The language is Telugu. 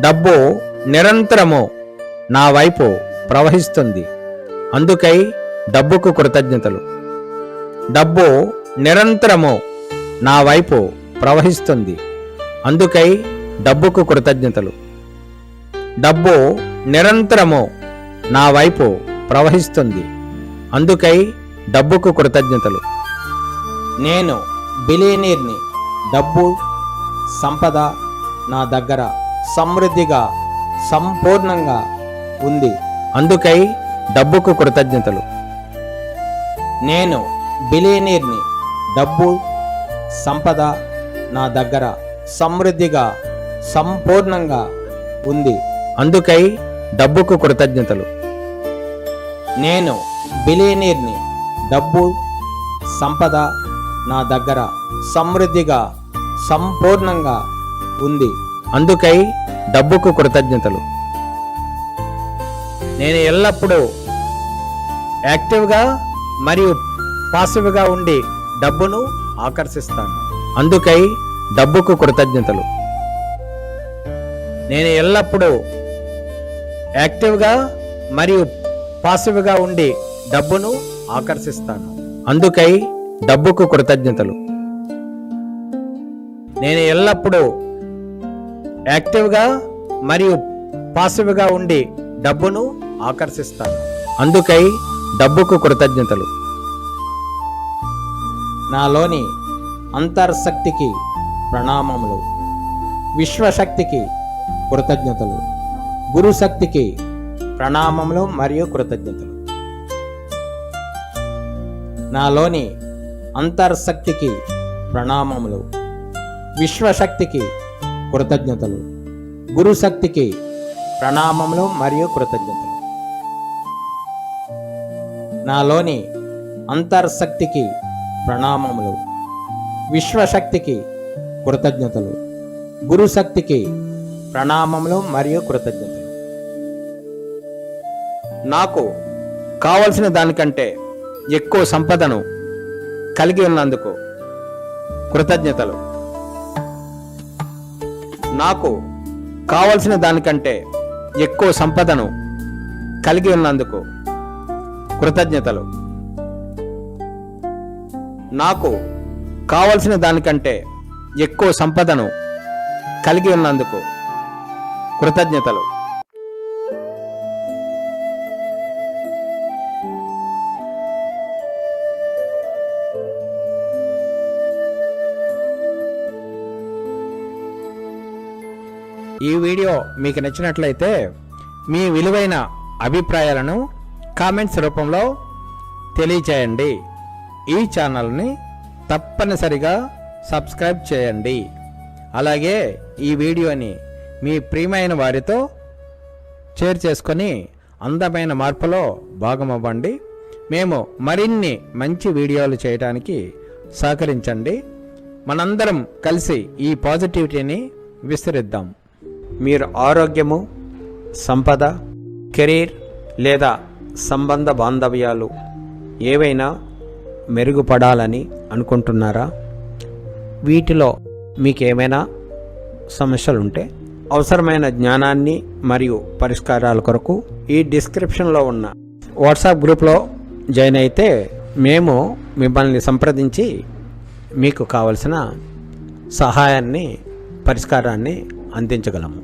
డబ్బు నిరంతరము నా వైపు ప్రవహిస్తుంది. అందుకై డబ్బుకు కృతజ్ఞతలు. డబ్బు నిరంతరము నా వైపు ప్రవహిస్తుంది. అందుకై డబ్బుకు కృతజ్ఞతలు. డబ్బు నిరంతరము నా వైపు ప్రవహిస్తుంది. అందుకై డబ్బుకు కృతజ్ఞతలు. నేను బిలీనీర్ని డబ్బు సంపద నా దగ్గర సమృద్ధిగా సంపూర్ణంగా ఉంది. అందుకై డబ్బుకు కృతజ్ఞతలు. నేను బిలియనీర్ని డబ్బు సంపద నా దగ్గర సమృద్ధిగా సంపూర్ణంగా ఉంది. అందుకై డబ్బుకు కృతజ్ఞతలు. నేను బిలియనీర్ని డబ్బు సంపద నా దగ్గర సమృద్ధిగా సంపూర్ణంగా ఉంది. అందుకై డబ్బుకు కృతజ్ఞతలు. నేను ఎల్లప్పుడూ యాక్టివ్గా మరియు పాసివ్గా ఉండి డబ్బును ఆకర్షిస్తాను. అందుకై డబ్బుకు కృతజ్ఞతలు. నేను ఎల్లప్పుడూ యాక్టివ్గా మరియు పాసివ్గా ఉండి డబ్బును ఆకర్షిస్తాను. అందుకై డబ్బుకు కృతజ్ఞతలు. నేను ఎల్లప్పుడూ యాక్టివ్గా మరియు పాసివ్గా ఉండి డబ్బును ఆకర్షిస్తాను. అందుకై డబ్బుకు కృతజ్ఞతలు. నాలోని అంతర్శక్తికి ప్రణామములు. విశ్వశక్తికి కృతజ్ఞతలు. గురుశక్తికి ప్రణామములు మరియు కృతజ్ఞతలు. నాలోని అంతర్శక్తికి ప్రణామములు. విశ్వశక్తికి కృతజ్ఞతలు గురుశక్తికి ప్రణామములు మరియు కృతజ్ఞతలు. నాలోని అంతర్శక్తికి ప్రణామములు విశ్వశక్తికి కృతజ్ఞతలు గురుశక్తికి ప్రణామములు మరియు కృతజ్ఞతలు. నాకు కావలసిన దానికంటే ఎక్కువ సంపదను కలిగి ఉన్నందుకు కృతజ్ఞతలు. నాకు కావలసిన దానికంటే ఎక్కువ సంపదను కలిగి ఉన్నందుకు కృతజ్ఞతలు. నాకు కావలసిన దానికంటే ఎక్కువ సంపదను కలిగి ఉన్నందుకు కృతజ్ఞతలు. ఈ వీడియో మీకు నచ్చినట్లయితే మీ విలువైన అభిప్రాయాలను కామెంట్స్ రూపంలో తెలియచేయండి. ఈ ఛానల్ని తప్పనిసరిగా సబ్స్క్రైబ్ చేయండి. అలాగే ఈ వీడియోని మీ ప్రియమైన వారితో షేర్ చేసుకొని అందమైన మార్పులో భాగమవ్వండి. మేము మరిన్ని మంచి వీడియోలు చేయడానికి సహకరించండి. మనందరం కలిసి ఈ పాజిటివిటీని విస్తరిద్దాం. మీరు ఆరోగ్యము సంపద కెరీర్ లేదా సంబంధ బాంధవ్యాలు ఏవైనా మెరుగుపడాలని అనుకుంటున్నారా? వీటిలో మీకు ఏమైనా సమస్యలు ఉంటే అవసరమైన జ్ఞానాన్ని మరియు పరిష్కారాల కొరకు ఈ డిస్క్రిప్షన్లో ఉన్న వాట్సాప్ గ్రూప్లో జాయిన్ అయితే మేము మిమ్మల్ని సంప్రదించి మీకు కావలసిన సహాయాన్ని పరిష్కారాన్ని అందించగలము.